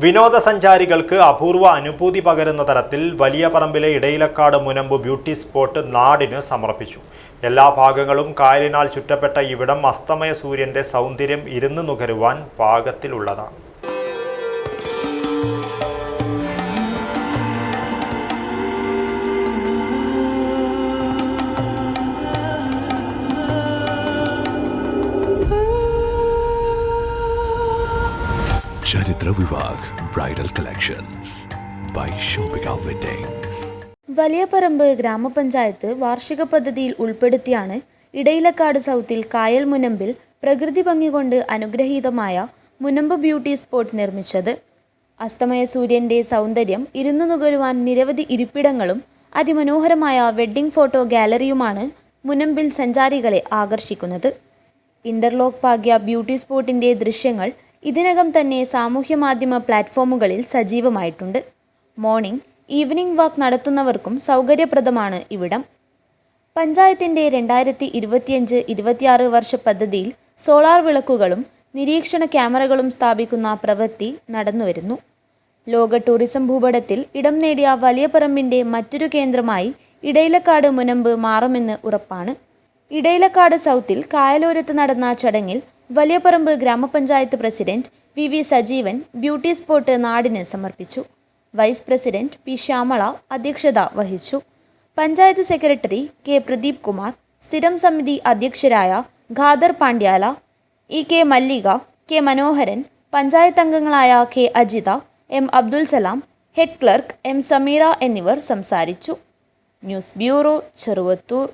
വിനോദസഞ്ചാരികൾക്ക് അപൂർവ അനുഭൂതി പകരുന്ന തരത്തിൽ വലിയ പറമ്പിലെ ഇടയിലക്കാട് മുനമ്പ് ബ്യൂട്ടി സ്പോട്ട് നാടിന് സമർപ്പിച്ചു. എല്ലാ ഭാഗങ്ങളും കായലിനാൽ ചുറ്റപ്പെട്ട ഇവിടം അസ്തമയ സൂര്യന്റെ സൗന്ദര്യം ഇരുന്ന് നുകരുവാൻ പാകത്തിലുള്ളതാണ്. Charithra Vivah bridal collections by weddings Valiyaparamba ഗ്രാമപഞ്ചായത്ത് വാർഷിക പദ്ധതിയിൽ ഉൾപ്പെടുത്തിയാണ് ഇടയിലക്കാട് സൗത്തിൽ കായൽ മുനമ്പിൽ പ്രകൃതി ഭംഗി കൊണ്ട് അനുഗ്രഹീതമായ മുനമ്പ് ബ്യൂട്ടി സ്പോട്ട് നിർമ്മിച്ചത്. അസ്തമയ സൂര്യന്റെ സൗന്ദര്യം ഇരുന്നു നുകരുവാൻ നിരവധി ഇരിപ്പിടങ്ങളും അതിമനോഹരമായ വെഡ്ഡിംഗ് ഫോട്ടോ ഗാലറിയുമാണ് മുനമ്പിൽ സഞ്ചാരികളെ ആകർഷിക്കുന്നത്. ഇന്റർലോക്ക് പാകിയ ബ്യൂട്ടി സ്പോട്ടിന്റെ ദൃശ്യങ്ങൾ ഇതിനകം തന്നെ സാമൂഹ്യ മാധ്യമ പ്ലാറ്റ്ഫോമുകളിൽ സജീവമായിട്ടുണ്ട്. മോർണിംഗ് ഈവനിംഗ് വാക്ക് നടത്തുന്നവർക്കും സൗകര്യപ്രദമാണ് ഇവിടം. പഞ്ചായത്തിന്റെ രണ്ടായിരത്തി ഇരുപത്തിയഞ്ച് ഇരുപത്തിയാറ് വർഷ പദ്ധതിയിൽ സോളാർ വിളക്കുകളും നിരീക്ഷണ ക്യാമറകളും സ്ഥാപിക്കുന്ന പ്രവൃത്തി നടന്നുവരുന്നു. ലോക ടൂറിസം ഭൂപടത്തിൽ ഇടം നേടിയ വലിയപറമ്പിന്റെ മറ്റൊരു കേന്ദ്രമായി ഇടയിലക്കാട് മുനമ്പ് മാറുമെന്ന് ഉറപ്പാണ്. ഇടയിലക്കാട് സൗത്തിൽ കായലോരത്ത് നടന്ന ചടങ്ങിൽ വലിയപറമ്പ് ഗ്രാമപഞ്ചായത്ത് president V V Sajeevan beauty spot നാടിന് സമർപ്പിച്ചു. വൈസ് പ്രസിഡന്റ് പി ശ്യാമള അധ്യക്ഷത വഹിച്ചു. പഞ്ചായത്ത് സെക്രട്ടറി കെ പ്രദീപ് കുമാർ സ്ഥിരം സമിതി അധ്യക്ഷരായ Khader Pandyala E K Mallika K Manoharan panchayat അംഗങ്ങളായ K Ajitha M Abdul Salam head clerk M Sameera എന്നിവർ സംസാരിച്ചു. News bureau Cheruvathur.